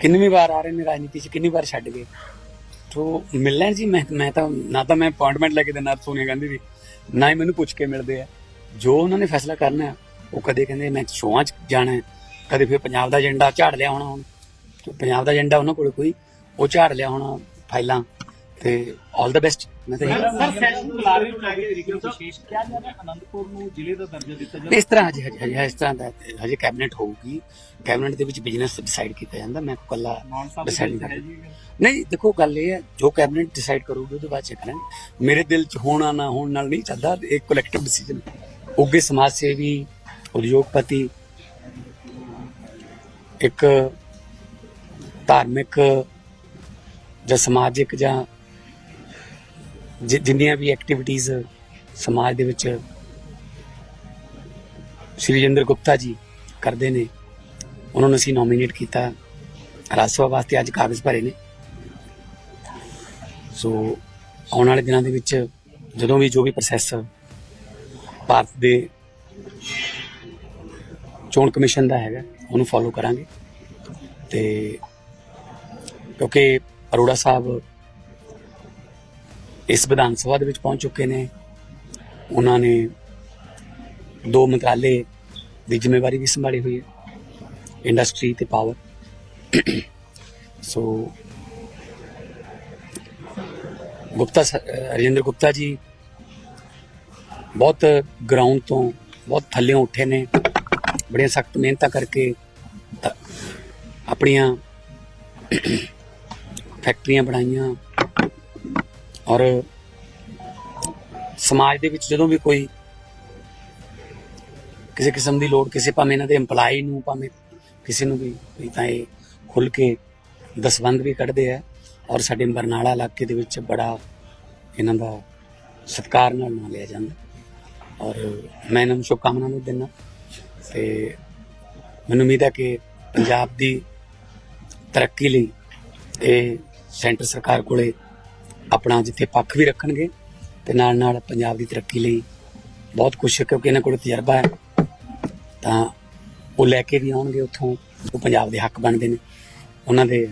ਕਿੰਨੀ ਵਾਰ ਆ ਰਹੇ ਨੇ ਰਾਜਨੀਤੀ 'ਚ, ਕਿੰਨੀ ਵਾਰ ਛੱਡ ਗਏ? ਤੋ ਮਿਲਣਾ ਜੀ, ਮੈਂ ਮੈਂ ਤਾਂ, ਨਾ ਤਾਂ ਮੈਂ ਅਪਾਇੰਟਮੈਂਟ ਲੈ ਕੇ ਦਿੰਦਾ ਸੋਨੀਆ ਗਾਂਧੀ ਦੀ, ਨਾ ਹੀ ਮੈਨੂੰ ਪੁੱਛ ਕੇ ਮਿਲਦੇ ਆ। ਜੋ ਉਹਨਾਂ ਨੇ ਫੈਸਲਾ ਕਰਨਾ, ਉਹ ਕਦੇ ਕਹਿੰਦੇ ਮੈਂ ਸ਼ੋਆਂ 'ਚ ਜਾਣਾ ਕਦੇ ਫਿਰ ਪੰਜਾਬ ਦਾ ਏਜੰਡਾ ਝਾੜ ਲਿਆ ਹੋਣਾ ਹੁਣ। ਪੰਜਾਬ ਦਾ ਏਜੰਡਾ ਉਹਨਾਂ ਕੋਲ ਕੋਈ, ਉਹ ਝਾੜ ਲਿਆ ਹੋਣਾ ਫਾਈਲਾਂ। ਤੇ 올 ਦਾ ਬੈਸਟ ਮੈਂ ਤਾਂ ਇਹੀ ਸਰ ਸੈਸ਼ਨ ਬੁਲਾ ਰਹੇ ਹੋ ਚਾਹੇ ਤਰੀਕੇ ਨਾਲ ਵਿਸ਼ੇਸ਼। ਕਿਹਾ ਜਾ ਰਿਹਾ ਅਨੰਦਪੁਰ ਨੂੰ ਜ਼ਿਲ੍ਹੇ ਦਾ ਦਰਜਾ ਦਿੱਤਾ ਜਾਵੇ? ਇਸ ਤਰ੍ਹਾਂ ਹਜੇ ਹਜੇ ਹਜੇ ਇਸ ਤਰ੍ਹਾਂ ਦਾ ਹਜੇ ਕੈਬਨਿਟ ਹੋਊਗੀ। ਕੈਬਨਿਟ ਦੇ ਵਿੱਚ ਬਿਜ਼ਨਸ ਡਿਸਾਈਡ ਕੀਤਾ ਜਾਂਦਾ। ਮੈਂ ਕੱਲਾ ਮਾਨ ਸਾਹਿਬ ਦੀ ਨਹੀਂ ਹੈ ਕਰਦਾ। ਜੀ ਨਹੀਂ ਦੇਖੋ ਗੱਲ ਇਹ ਹੈ ਜੋ ਕੈਬਨਿਟ ਡਿਸਾਈਡ ਕਰੂਗੀ ਉਹਦੇ ਬਾਅਦ ਚ ਕਰਾਂਗੇ ਮੇਰੇ ਦਿਲ ਚ ਹੋਣਾ ਨਾ ਹੋਣ ਨਾਲ ਨਹੀਂ ਚੱਲਦਾ। ਇੱਕ ਕਲੈਕਟਿਵ ਡਿਸੀਜਨ ਉੱਗੇ ਸਮਾਜ ਸੇਵੀ ਉਦਯੋਗਪਤੀ ਇੱਕ ਧਾਰਮਿਕ ਜਾਂ ਸਮਾਜਿਕ ਜਾਂ ਜਿ- ਜਿੰਨੀਆਂ ਵੀ ਐਕਟੀਵਿਟੀਜ਼ ਸਮਾਜ ਦੇ ਵਿੱਚ ਸ਼੍ਰੀ ਜਿੰਦਰ ਗੁਪਤਾ ਜੀ ਕਰਦੇ ਨੇ, ਉਹਨਾਂ ਨੂੰ ਅਸੀਂ ਨੋਮੀਨੇਟ ਕੀਤਾ ਰਾਜ ਸਭਾ ਵਾਸਤੇ ਅੱਜ ਕਾਗਜ਼ ਭਰੇ ਨੇ। ਸੋ ਆਉਣ ਵਾਲੇ ਦਿਨਾਂ ਦੇ ਵਿੱਚ ਜਦੋਂ ਵੀ ਜੋ ਵੀ ਪ੍ਰੋਸੈਸ ਭਾਰਤ ਦੇ ਚੋਣ ਕਮਿਸ਼ਨ ਦਾ ਹੈਗਾ, ਉਹਨੂੰ ਫੋਲੋ ਕਰਾਂਗੇ। ਤੇ ਕਿਉਂਕਿ ਅਰੋੜਾ ਸਾਹਿਬ ਇਸ ਵਿਧਾਨ ਸਭਾ ਦੇ ਵਿੱਚ ਪਹੁੰਚ ਚੁੱਕੇ ਨੇ। ਉਹਨਾਂ ਨੇ ਦੋ ਮੰਤਰਾਲੇ ਦੀ ਜ਼ਿੰਮੇਵਾਰੀ ਵੀ ਸੰਭਾਲੀ ਹੋਈ ਹੈ, ਇੰਡਸਟਰੀ ਤੇ ਪਾਵਰ। ਸੋ ਗੁਪਤਾ ਸ- ਰਜਿੰਦਰ ਗੁਪਤਾ ਜੀ ਬਹੁਤ ਗਰਾਊਂਡ ਤੋਂ ਬਹੁਤ ਥੱਲਿਓਂ ਉੱਠੇ ਨੇ। ਬੜੀਆਂ ਸਖਤ ਮਿਹਨਤਾਂ ਕਰਕੇ ਆਪਣੀਆਂ ਫੈਕਟਰੀਆਂ ਬਣਾਈਆਂ ਔਰ ਸਮਾਜ ਦੇ ਵਿੱਚ ਜਦੋਂ ਵੀ ਕੋਈ ਕਿਸੇ ਕਿਸਮ ਦੀ ਲੋੜ, ਕਿਸੇ ਭਾਵੇਂ ਇਹਨਾਂ ਦੇ EMPLOYE ਨੂੰ, ਭਾਵੇਂ ਕਿਸੇ ਨੂੰ ਵੀ ਵੀ ਤਾਂ ਇਹ ਖੁੱਲ ਕੇ ਦਸਵੰਦ ਵੀ ਕੱਢਦੇ ਆ ਔਰ ਸਾਡੇ ਬਰਨਾਲਾ ਇਲਾਕੇ ਦੇ ਵਿੱਚ ਬੜਾ ਇਹਨਾਂ ਦਾ ਸਤਿਕਾਰ ਨਾਲ ਨਾਂ ਲਿਆ ਜਾਂਦਾ। ਔਰ ਮੈਂ ਇਹਨਾਂ ਨੂੰ ਸ਼ੁਭਕਾਮਨਾਵਾਂ ਵੀ ਦਿੰਦਾ। ਤੇ ਮੈਨੂੰ ਉਮੀਦ ਹੈ ਕਿ ਪੰਜਾਬ ਦੀ ਤਰੱਕੀ ਲਈ ਇਹ ਸੈਂਟਰ ਸਰਕਾਰ ਕੋਲੇ ਆਪਣਾ ਜਿੱਥੇ ਪੱਖ ਵੀ ਰੱਖਣਗੇ ਤੇ ਨਾਲ ਨਾਲ ਪੰਜਾਬ ਦੀ ਤਰੱਕੀ ਲਈ ਬਹੁਤ ਕੁਝ ਕਿਉਂਕਿ ਇਹਨਾਂ ਕੋਲ ਤਜਰਬਾ ਹੈ। ਤਾਂ ਉਹ ਲੈ ਕੇ ਵੀ ਆਉਣਗੇ ਉੱਥੋਂ ਉਹ ਪੰਜਾਬ ਦੇ ਹੱਕ ਬਣਦੇ ਨੇ। ਉਹਨਾਂ ਦੇ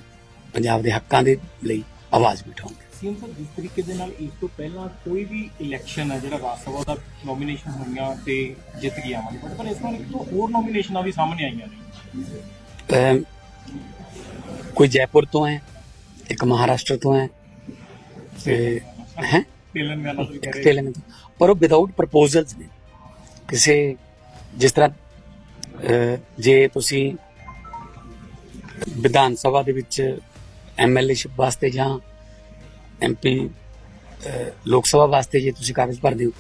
ਪੰਜਾਬ ਦੇ ਹੱਕਾਂ ਦੇ ਲਈ ਆਵਾਜ਼ ਉਠਾਉਣਗੇ ਸੀਐਮ ਜਿਸ ਤਰੀਕੇ ਦੇ ਨਾਲ ਇਸ ਤੋਂ ਪਹਿਲਾਂ ਕੋਈ ਵੀ ਇਲੈਕਸ਼ਨ ਹੈ ਜਿਹੜਾ ਰਾਜ ਸਭਾ ਦਾ ਨੋਮੀਨੇਸ਼ਨ ਹੋਈਆਂ ਤੇ ਜਿੱਤ ਗਿਆ ਵਾ। ਬਟ ਪਰ ਇਸ ਵਾਰ ਇੱਕ ਤੋਂ ਹੋਰ ਨੋਮੀਨੇਸ਼ਨਾਂ ਵੀ ਸਾਹਮਣੇ ਆਈਆਂ ਨੇ। ਕੋਈ ਜੈਪੁਰ ਤੋਂ ਹੈ ਇੱਕ ਮਹਾਰਾਸ਼ਟਰ ਤੋਂ ਹੈ ਤੇ ਹੈ ਤੇਲੰਗਾਨਾ ਤੋਂ ਵੀ ਕਹਿ ਇੱਕ ਰਹੇ ਤੇਲੰਗਾਨਾ ਤੋਂ ਪਰ ਉਹ ਵਿਦਆਊਟ ਪ੍ਰਪੋਜ਼ਲਸ ਨੇ ਕਿਸੇ ਜਿਸ ਤਰ੍ਹਾਂ ਜੇ ਤੁਸੀਂ ਵਿਧਾਨ ਸਭਾ ਦੇ ਵਿੱਚ ਐਮਐਲਏਸ਼ਿਪ ਵਾਸਤੇ ਜਾਂ ਐਮਪੀ ਲੋਕ ਸਭਾ ਵਾਸਤੇ ਜੇ ਤੁਸੀਂ ਕਾਗਜ਼ ਭਰਦੇ ਹੋ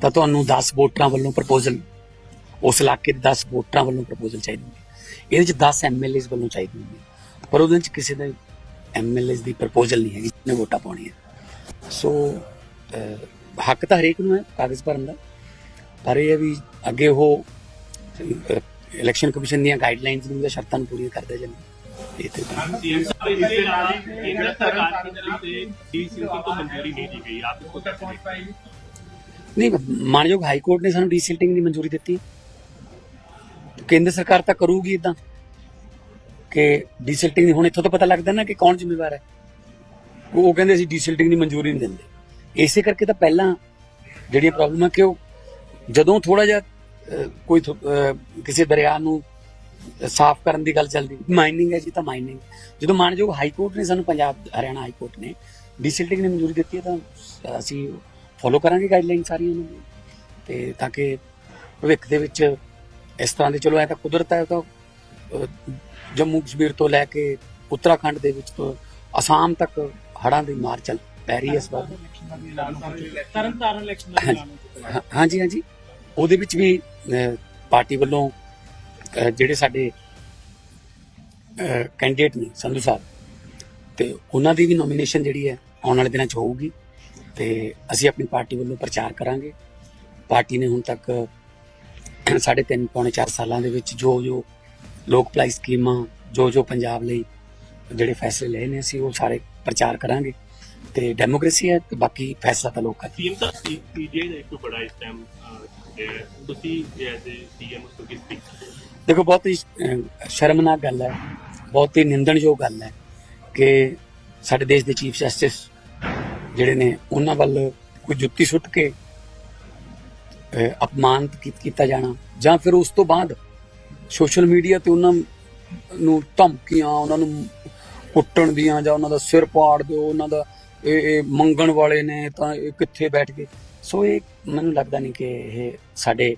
ਤਾਂ ਤੁਹਾਨੂੰ 10 ਵੋਟਰਾਂ ਵੱਲੋਂ ਪ੍ਰਪੋਜ਼ਲ ਉਸ ਇਲਾਕੇ ਦੇ 10 ਵੋਟਰਾਂ ਵੱਲੋਂ ਪ੍ਰਪੋਜ਼ਲ ਚਾਹੀਦੀ ਹੁੰਦੀ ਹੈ। ਇਹਦੇ ਵਿੱਚ 10 ਐਮਐਲਏਸ ਵੱਲੋਂ ਚਾਹੀਦੀ ਹੁੰਦੀ ਹੈ। ਪਰ ਉਹਦੇ ਵਿੱਚ ਕਿਸੇ ਦਾ ਐਮਐਲਏਸ ਦੀ ਪ੍ਰਪੋਜ਼ਲ ਨਹੀਂ ਹੈਗੀ ਜਿਹਨੇ ਵੋਟਾਂ ਪਾਉਣੀਆਂ ਸੋ ਹੱਕ ਤਾਂ ਹਰੇਕ ਨੂੰ ਹੈ ਕਾਗਜ਼ ਭਰਨ ਦਾ। ਪਰ ਇਹ ਵੀ ਅੱਗੇ ਉਹ ਇਲੈਕਸ਼ਨ ਕਮਿਸ਼ਨ ਦੀਆਂ ਗਾਈਡਲਾਈਨਸ ਨੂੰ ਜਾਂ ਸ਼ਰਤਾਂ ਨੂੰ ਪੂਰੀਆਂ ਕਰਦਾ ਜਾਂਦਾ ਇਹ ਤੇ ਸਰਕਾਰ ਦੀ ਤਰਫ ਤੇ ਡੀਸੀਲਟੀ ਤੋਂ ਮਨਜ਼ੂਰੀ ਨਹੀਂ ਦੀ ਗਈ ਆਪ ਇਸ ਤੋਂ ਨਹੀਂ ਮਾਨਯੋਗ ਹਾਈ ਕੋਰਟ ਨੇ ਸਾਨੂੰ ਡੀਸਿਲਟਿੰਗ ਦੀ ਮਨਜ਼ੂਰੀ ਦਿੱਤੀ। ਕੇਂਦਰ ਸਰਕਾਰ ਤਾਂ ਕਰੂਗੀ ਇਦਾਂ ਕਿ ਡੀਸਿਲਟਿੰਗ ਹੁਣ ਇੱਥੋਂ ਤਾਂ ਪਤਾ ਲੱਗਦਾ ਨਾ ਕਿ ਕੌਣ ਜ਼ਿੰਮੇਵਾਰ ਹੈ। ਉਹ ਕਹਿੰਦੇ ਅਸੀਂ ਡੀਸਿਲਟਿੰਗ ਦੀ ਮਨਜ਼ੂਰੀ ਨਹੀਂ ਦਿੰਦੇ। ਇਸੇ ਕਰਕੇ ਤਾਂ ਪਹਿਲਾਂ ਜਿਹੜੀਆਂ ਪ੍ਰੋਬਲਮ ਹੈ ਕਿ ਉਹ ਜਦੋਂ ਥੋੜਾ ਜਿਹਾ ਕੋਈ ਕਿਸੇ ਦਰਿਆ ਨੂੰ ਸਾਫ਼ ਕਰਨ ਦੀ ਗੱਲ ਚੱਲਦੀ ਮਾਈਨਿੰਗ ਹੈ ਜੀ ਤਾਂ ਮਾਈਨਿੰਗ ਜਦੋਂ ਮਾਨਯੋਗ ਹਾਈ ਕੋਰਟ ਨੇ ਸਾਨੂੰ ਪੰਜਾਬ, ਹਰਿਆਣਾ ਹਾਈ ਕੋਰਟ ਨੇ ਡੀਸਿਲਟਿੰਗ ਨੇ ਮਨਜ਼ੂਰੀ ਦਿੱਤੀ ਹੈ ਤਾਂ ਅਸੀਂ ਫੋਲੋ ਕਰਾਂਗੇ ਗਾਈਡਲਾਈਨ ਸਾਰੀਆਂ ਨੂੰ। ਤੇ ਤਾਂ ਕਿ ਭਵਿੱਖ ਦੇ ਵਿੱਚ ਇਸ ਤਰ੍ਹਾਂ ਦੇ, ਚਲੋ ਐ ਤਾਂ ਕੁਦਰਤ ਹੈ ਤਾਂ ਜੰਮੂ ਕਸ਼ਮੀਰ ਤੋਂ ਲੈ ਕੇ ਉੱਤਰਾਖੰਡ ਦੇ ਵਿੱਚ ਤੋਂ ਅਸਾਮ ਤੱਕ ਹੜ੍ਹਾਂ ਦੀ ਮਾਰ ਚੱਲ ਪੈ ਰਹੀ ਹੈ ਇਸ ਵਾਰ। ਤਰਨ ਤਾਰਨ ਇਲੈਕਸ਼ਨ ਦਾ ਐਲਾਨ ਹੋ ਚੁੱਕਾ ਹੈ। ਹਾਂ- ਹਾਂਜੀ ਹਾਂਜੀ। ਉਹਦੇ ਵਿੱਚ ਵੀ ਪਾਰਟੀ ਵੱਲੋਂ ਜਿਹੜੇ ਸਾਡੇ ਕੈਂਡੀਡੇਟ ਨੇ ਸੰਧੂ ਸਾਹਿਬ ਤੇ ਉਹਨਾਂ ਦੀ ਵੀ ਨੋਮੀਨੇਸ਼ਨ ਜਿਹੜੀ ਹੈ ਆਉਣ ਵਾਲੇ ਦਿਨਾਂ 'ਚ ਹੋਊਗੀ। ਤੇ ਅਸੀਂ ਆਪਣੀ ਪਾਰਟੀ ਵੱਲੋਂ ਪ੍ਰਚਾਰ ਕਰਾਂਗੇ। ਪਾਰਟੀ ਨੇ ਹੁਣ ਤੱਕ ਸਾਢੇ ਤਿੰਨ ਪੌਣੇ 4 ਸਾਲਾਂ ਦੇ ਵਿੱਚ ਜੋ ਜੋ ਲੋਕ ਭਲਾਈ ਸਕੀਮਾਂ ਜੋ ਜੋ ਪੰਜਾਬ ਲਈ ਜਿਹੜੇ ਫੈਸਲੇ ਲਏ ਨੇ ਅਸੀਂ ਉਹ ਸਾਰੇ ਪ੍ਰਚਾਰ ਕਰਾਂਗੇ ਤੇ ਡੈਮੋਕ੍ਰੇਸੀ ਹੈ ਤੇ ਬਾਕੀ ਫੈਸਲਾ ਤਾਂ ਲੋਕਾਂ ਦਾ ਸੀਐਮ ਸਾਹਿਬ ਪੀਜੇ ਦਾ ਇੱਕ ਬੜਾ ਇਸ ਟਾਈਮ ਤੁਸੀਂ ਐਜ਼ ਏ ਸੀਐਮ ਉਸ ਤੋਂ ਕਿਸ ਤਰੀਕੇ ਦੇਖੋ ਬਹੁਤ ਹੀ ਸ਼ਰਮਨਾਕ ਗੱਲ ਹੈ। ਬਹੁਤ ਹੀ ਨਿੰਦਣਯੋਗ ਗੱਲ ਹੈ ਕਿ ਸਾਡੇ ਦੇਸ਼ ਦੇ ਚੀਫ ਜਸਟਿਸ ਜਿਹੜੇ ਨੇ ਉਹਨਾਂ ਵੱਲ ਕੋਈ ਜੁੱਤੀ ਸੁੱਟ ਕੇ ਅਪਮਾਨਿਤ ਕੀ- ਕੀਤਾ ਜਾਣਾ ਜਾਂ ਫਿਰ ਉਸ ਤੋਂ ਬਾਅਦ ਸੋਸ਼ਲ ਮੀਡੀਆ ਤੇ ਉਹਨਾਂ ਨੂੰ ਧਮਕੀਆਂ ਉਹਨਾਂ ਨੂੰ ਕੁੱਟਣ ਦੀਆਂ ਜਾਂ ਉਹਨਾਂ ਦਾ ਸਿਰ ਪਾੜ ਦਿਓ ਉਹਨਾਂ ਦਾ ਇਹ ਇਹ ਮੰਗਣ ਵਾਲੇ ਨੇ ਤਾਂ ਇਹ ਕਿੱਥੇ ਬੈਠ ਗਏ। ਸੋ ਇਹ ਮੈਨੂੰ ਲੱਗਦਾ ਨਹੀਂ ਕਿ ਇਹ ਸਾਡੇ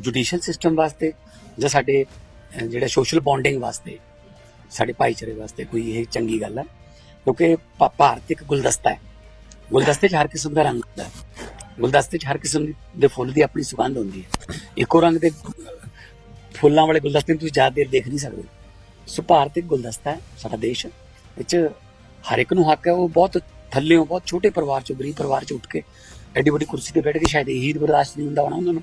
ਜੁਡੀਸ਼ੀਅਲ ਸਿਸਟਮ ਵਾਸਤੇ ਜਾਂ ਸਾਡੇ ਅਹ, ਜਿਹੜਾ ਸੋਸ਼ਲ ਬੌਂਡਿੰਗ ਵਾਸਤੇ ਸਾਡੇ ਭਾਈਚਾਰੇ ਵਾਸਤੇ ਕੋਈ ਇਹ ਚੰਗੀ ਗੱਲ ਹੈ ਕਿਉਂਕਿ ਭਾਰਤ ਇੱਕ ਗੁਲਦਸਤਾ ਹੈ। ਗੁਲਦਸਤੇ 'ਚ ਹਰ ਕਿਸਮ ਦਾ ਰੰਗ ਹੁੰਦਾ ਹੈ। ਗੁਲਦਸਤੇ 'ਚ ਹਰ ਕਿਸਮ ਦੇ ਫੁੱਲ ਦੀ ਆਪਣੀ ਸੁਗੰਧ ਹੁੰਦੀ ਹੈ। ਇੱਕੋ ਰੰਗ ਦੇ ਫੁੱਲਾਂ ਵਾਲੇ ਗੁਲਦਸਤੇ ਨੂੰ ਤੁਸੀਂ ਜ਼ਿਆਦਾ ਦੇਰ ਦੇਖ ਨਹੀਂ ਸਕਦੇ। ਸੋ ਭਾਰਤ ਇੱਕ ਗੁਲਦਸਤਾ ਹੈ ਸਾਡਾ ਦੇਸ਼। ਵਿੱਚ ਹਰ ਇੱਕ ਨੂੰ ਹੱਕ ਹੈ, ਉਹ ਬਹੁਤ ਥੱਲੇੋਂ ਬਹੁਤ ਛੋਟੇ ਪਰਿਵਾਰ ਚੋਂ, ਗਰੀਬ ਪਰਿਵਾਰ ਚੋਂ ਉੱਠ ਕੇ ਐਡੀ ਵੱਡੀ ਕੁਰਸੀ ਤੇ ਬੈਠ ਕੇ ਸ਼ਾਇਦ ਇਹੀ ਬਰਦਾਸ਼ਤ ਨਹੀਂ ਹੁੰਦਾ ਹੋਣਾ ਉਹਨਾਂ ਨੂੰ।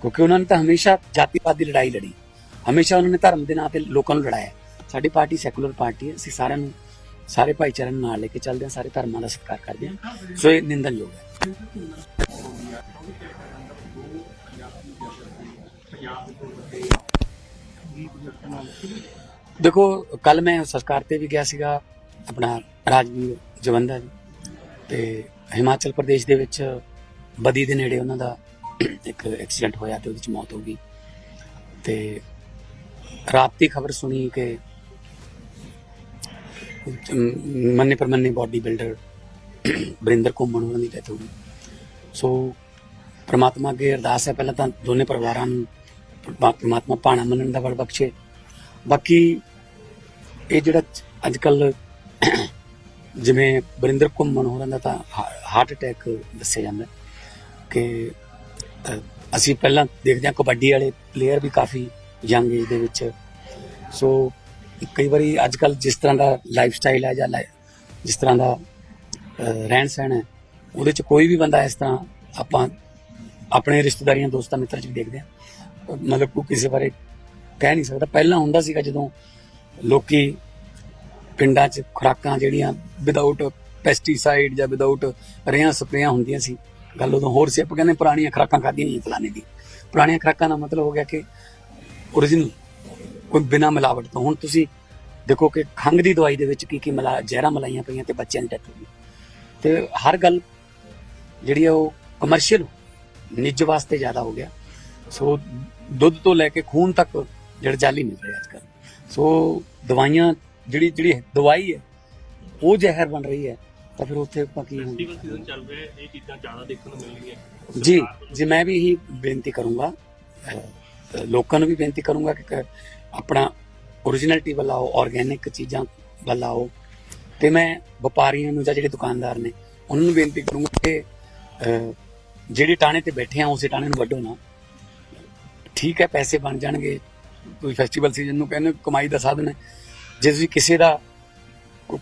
ਕਿਉਂਕਿ ਉਹਨਾਂ ਨੇ ਤਾਂ ਹਮੇਸ਼ਾ ਜਾਤੀਵਾਦ ਦੀ ਲੜਾਈ ਲੜੀ। ਹਮੇਸ਼ਾ ਉਹਨਾਂ ਨੇ ਧਰਮ ਦੇ ਨਾਂ ਤੇ ਲੋਕਾਂ ਨੂੰ ਲੜਾਇਆ। ਸਾਡੀ ਪਾਰਟੀ ਸੈਕੂਲਰ ਪਾਰਟੀ ਹੈ, ਅਸੀਂ ਸਾਰਿਆਂ ਨੂੰ, ਸਾਰੇ ਭਾਈਚਾਰੇ ਨੂੰ ਨਾਲ ਲੈ ਕੇ ਚੱਲਦੇ ਹਾਂ, ਸਾਰੇ ਧਰਮਾਂ ਦਾ ਸਤਿਕਾਰ ਕਰਦੇ ਹਾਂ। ਸੋ ਇਹ ਨਿੰਦਨਯੋਗ ਹੈ। ਦੇਖੋ ਕੱਲ ਮੈਂ ਸੰਸਕਾਰ ਤੇ ਵੀ ਗਿਆ ਸੀਗਾ, ਆਪਣਾ ਰਾਜਵੀਰ ਜਵੰਦਾ ਜੀ। ਤੇ ਹਿਮਾਚਲ ਪ੍ਰਦੇਸ਼ ਦੇ ਵਿੱਚ ਬਦੀ ਦੇ ਨੇੜੇ ਉਹਨਾਂ ਦਾ ਇੱਕ ਐਕਸੀਡੈਂਟ ਹੋਇਆ ਤੇ ਉਹਦੇ ਵਿੱਚ ਮੌਤ ਹੋ ਗਈ। ਤੇ ਰਾਤ ਦੀ ਖਬਰ ਸੁਣੀ ਕਿ ਮੰਨੇ ਪਰਮੰਨੇ ਬਾਡੀ ਬਿਲਡਰ ਬਰਿੰਦਰ ਘੁੰਮਣ ਉਹਨਾਂ ਦੀ ਡੈਥ ਹੋ ਗਈ। ਸੋ ਪ੍ਰਮਾਤਮਾ ਅੱਗੇ ਅਰਦਾਸ ਹੈ, ਪਹਿਲਾਂ ਤਾਂ ਦੋਨੇ ਪਰਿਵਾਰਾਂ ਨੂੰ ਪਰਮਾ- ਪ੍ਰਮਾਤਮਾ ਪਾਣਾ ਮੰਨਣ ਦਾ ਬਲ ਬਖਸ਼ੇ। ਬਾਕੀ ਇਹ ਜਿਹੜਾ ਅੱਜ ਕੱਲ ਜਿਵੇਂ ਬਰਿੰਦਰ ਘੁੰਮਣ ਹੋਰਾਂ ਦਾ ਤਾਂ ਹਾਰਟ ਅਟੈਕ ਦੱਸਿਆ ਜਾਂਦਾ ਕਿ ਅਸੀਂ ਪਹਿਲਾਂ ਦੇਖਦੇ ਹਾਂ ਕਬੱਡੀ ਵਾਲੇ ਪਲੇਅਰ ਵੀ ਕਾਫੀ ਯੰਗ ਏਜ ਦੇ ਵਿੱਚ। ਸੋ ਕਈ ਵਾਰੀ ਅੱਜ ਕੱਲ ਜਿਸ ਤਰ੍ਹਾਂ ਦਾ ਲਾਈਫ ਸਟਾਈਲ ਹੈ ਜਾਂ ਲਾਈ- ਜਿਸ ਤਰ੍ਹਾਂ ਦਾ ਰਹਿਣ ਸਹਿਣ ਹੈ, ਉਹਦੇ ਚ ਕੋਈ ਵੀ ਬੰਦਾ ਇਸ ਤਰ੍ਹਾਂ ਆਪਾਂ ਆਪਣੇ ਰਿਸ਼ਤੇਦਾਰੀਆਂ, ਦੋਸਤਾਂ, ਮਿੱਤਰਾਂ ਚ ਵੀ ਦੇਖਦੇ ਹਾਂ। ਮਤਲਬ ਕੋਈ ਕਿਸੇ ਬਾਰੇ ਕਹਿ ਨਹੀਂ ਸਕਦਾ। ਪਹਿਲਾਂ ਹੁੰਦਾ ਸੀਗਾ ਜਦੋਂ ਲੋਕੀ ਪਿੰਡਾਂ 'ਚ ਖੁਰਾਕਾਂ ਜਿਹੜੀਆਂ ਵਿਦਆਊਟ ਪੈਸਟੀਸਾਈਡ ਜਾਂ ਵਿਦਆਊਟ ਰੇਹਾਂ ਸਪਰੇਆਂ ਹੁੰਦੀਆਂ ਸੀ, ਗੱਲ ਉਦੋਂ ਹੋਰ ਸੀ, ਆਪਾਂ ਕਹਿੰਦੇ ਪੁਰਾਣੀਆਂ ਖੁਰਾਕਾਂ ਖਾਧੀਆਂ ਨਹੀਂ ਫਲਾਣੇ ਦੀ। ਪੁਰਾਣੀਆਂ ਖੁਰਾਕਾਂ ਦਾ ਮਤਲਬ ਹੋ ਗਿਆ ਕਿ origignal ਕੋਈ ਬਿਨਾ ਮਿਲਾਵਟ ਤੋਂ। ਹੁਣ ਤੁਸੀਂ ਦੇਖੋ ਕਿ ਖੰਘ ਦੀ ਦਵਾਈ ਦੇ ਵਿੱਚ ਕੀ ਕੀ ਮਿਲਾ, ਜ਼ਹਿਰਾਂ ਮਲਾਈਆਂ ਪਈਆਂ ਤੇ ਬੱਚਿਆਂ ਦੀ ਡੈਥ ਹੋ ਗਈ। ਤੇ ਹਰ ਗੱਲ ਜਿਹੜੀ ਆ ਉਹ ਕਮਰਸ਼ੀਅਲ ਨਿੱਜ ਵਾਸਤੇ ਜ਼ਿਆਦਾ ਹੋ ਗਿਆ। ਸੋ ਦੁੱਧ ਤੋਂ ਲੈ ਕੇ ਖੂਨ ਤੱਕ ਜਿਹੜਾ ਜਾਲੀ ਮਿਲ ਰਿਹਾ ਅੱਜ ਕੱਲ੍ਹ। ਸੋ ਦਵਾਈਆਂ ਜਿਹੜੀ ਜਿਹੜੀ ਦਵਾਈ ਹੈ ਉਹ ਜ਼ਹਿਰ ਬਣ ਰਹੀ ਹੈ ਤਾਂ ਫਿਰ ਉੱਥੇ ਆਪਾਂ ਕੀ ਹੁਣ? ਫੈਸਟੀਵਲ ਸੀਜ਼ਨ ਚੱਲ ਰਿਹਾ ਹੈ ਇਹ ਚੀਜ਼ਾਂ ਜ਼ਿਆਦਾ ਦੇਖਣ ਨੂੰ ਮਿਲਣਗੀਆਂ ਜੀ ਜੀ ਮੈਂ ਵੀ ਇਹੀ ਬੇਨਤੀ ਕਰੂੰਗਾ। ਲੋਕਾਂ ਨੂੰ ਵੀ ਬੇਨਤੀ ਕਰੂੰਗਾ ਕਿ ਆਪਣਾ ਓਰੀਜਨੈਲਿਟੀ ਵੱਲ ਆਓ ਆਰਗੇਨਿਕ ਚੀਜ਼ਾਂ ਵੱਲ ਆਓ ਤੇ ਮੈਂ ਵਪਾਰੀਆਂ ਨੂੰ ਜਾਂ ਜਿਹੜੇ ਦੁਕਾਨਦਾਰ ਨੇ ਉਹਨਾਂ ਨੂੰ ਬੇਨਤੀ ਕਰੂੰਗਾ ਕਿ ਜਿਹੜੀ ਟਾਣੇ ਤੇ ਬੈਠੇ ਆ ਉਸੇ ਟਾਣੇ ਨੂੰ ਵੱਢੋ ਨਾ। ਠੀਕ ਹੈ ਪੈਸੇ ਬਣ ਜਾਣਗੇ। ਕੋਈ ਫੈਸਟੀਵਲ ਸੀਜ਼ਨ ਨੂੰ ਕਹਿੰਦੇ ਕਮਾਈ ਦਾ ਸਾਧਨ ਹੈ। ਜੇ ਤੁਸੀਂ ਕਿਸੇ ਦਾ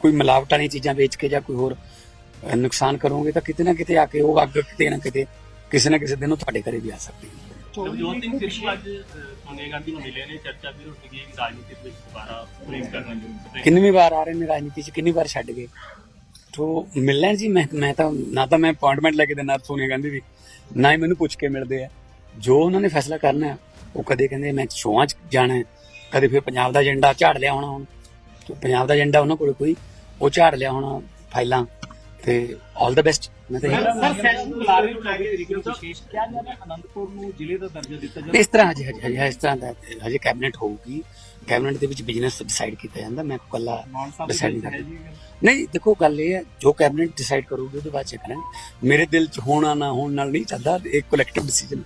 ਕੋਈ ਮਿਲਾਵਟ ਵਾਲੀਆਂ ਚੀਜ਼ਾਂ ਵੇਚ ਕੇ ਜਾਂ ਕੋਈ ਹੋਰ ਨੁਕਸਾਨ ਕਰੋਗੇ ਤਾਂ ਕਿਤੇ ਨਾ ਕਿਤੇ ਆ ਕੇ ਉਹ ਅੱਗ ਕਿਤੇ ਨਾ ਕਿਤੇ ਕਿਸੇ ਨਾ ਕਿਸੇ ਦਿਨ ਉਹ ਤੁਹਾਡੇ ਘਰੇ ਵੀ ਆ ਸਕਦੀ ਹੈ। ਨਵਜੋਤ ਸਿੰਘ ਸਿੱਧੂ ਅੱਜ ਸੋਨੀਆ ਗਾਂਧੀ ਨੂੰ ਮਿਲੇ ਨੇ। ਚਰਚਾ ਵੀ ਉੱਠ ਗਈ ਕਿ ਰਾਜਨੀਤੀ ਵਿੱਚ ਦੁਬਾਰਾ ਪ੍ਰੇਮ ਕਰਨਾ ਜੀ। ਕਿੰਨੀ ਵਾਰ ਆ ਰਹੇ ਨੇ ਰਾਜਨੀਤੀ 'ਚ ਕਿੰਨੀ ਵਾਰ ਛੱਡ ਗਏ? ਤੋ ਮਿਲਣਾ ਜੀ ਮੈਂ ਮੈਂ ਤਾਂ ਨਾ ਤਾਂ ਮੈਂ ਅਪਾਇੰਟਮੈਂਟ ਲੈ ਕੇ ਦੇਣਾ ਸੋਨੀਆ ਗਾਂਧੀ ਦੀ ਨਾ ਹੀ ਮੈਨੂੰ ਪੁੱਛ ਕੇ ਮਿਲਦੇ ਆ। ਜੋ ਉਹਨਾਂ ਨੇ ਫੈਸਲਾ ਕਰਨਾ ਹੈ, ਉਹ ਕਦੇ ਕਹਿੰਦੇ ਮੈਂ ਸ਼ੋਆਂ 'ਚ ਜਾਣਾ ਕਦੇ ਫਿਰ ਪੰਜਾਬ ਦਾ ਏਜੰਡਾ ਝਾੜ ਲਿਆ ਹੋਣਾ ਹੁਣ। ਪੰਜਾਬ ਦਾ ਏਜੰਡਾ ਉਹਨਾਂ ਕੋਲ ਕੋਈ ਉਹ ਝਾੜ ਲਿਆ ਹੋਣਾ ਫਾਈਲਾਂ। ਤੇ 올 ਦਾ ਬੈਸਟ ਮੈਂ ਤਾਂ ਸਰ ਸੈਸ਼ਨ ਬੁਲਾਰੇ ਨੂੰ ਲੈ ਕੇ ਤਰੀਕੇ ਨੂੰ ਵਿਸ਼ੇਸ਼। ਕਿਹਾ ਜਾਂਦਾ ਅਨੰਦਪੁਰ ਨੂੰ ਜ਼ਿਲ੍ਹੇ ਦਾ ਦਰਜਾ ਦਿੱਤਾ ਜਾਂਦਾ। ਇਸ ਤਰ੍ਹਾਂ ਹਜੇ ਹਜੇ ਹਜੇ ਇਸ ਤਰ੍ਹਾਂ ਦਾ ਹਜੇ ਕੈਬਨਿਟ ਹੋਊਗੀ। ਕੈਬਨਿਟ ਦੇ ਵਿੱਚ ਬਿਜ਼ਨਸ ਡਿਸਾਈਡ ਕੀਤਾ ਜਾਂਦਾ। ਮੈਂ ਕੱਲਾ ਦੀ ਨਹੀਂ ਕਰਦਾ। ਨਹੀਂ ਦੇਖੋ ਗੱਲ ਇਹ ਹੈ ਜੋ ਕੈਬਨਿਟ ਡਿਸਾਈਡ ਕਰੂਗੀ ਉਹਦੇ ਬਾਅਦ ਚ ਕਰਾਂਗੇ। ਮੇਰੇ ਦਿਲ ਚ ਹੋਣਾ ਨਾ ਹੋਣ ਨਾਲ ਨਹੀਂ ਚੱਲਦਾ ਇਹ ਕਲੈਕਟਿਵ ਡਿਸੀਜਨ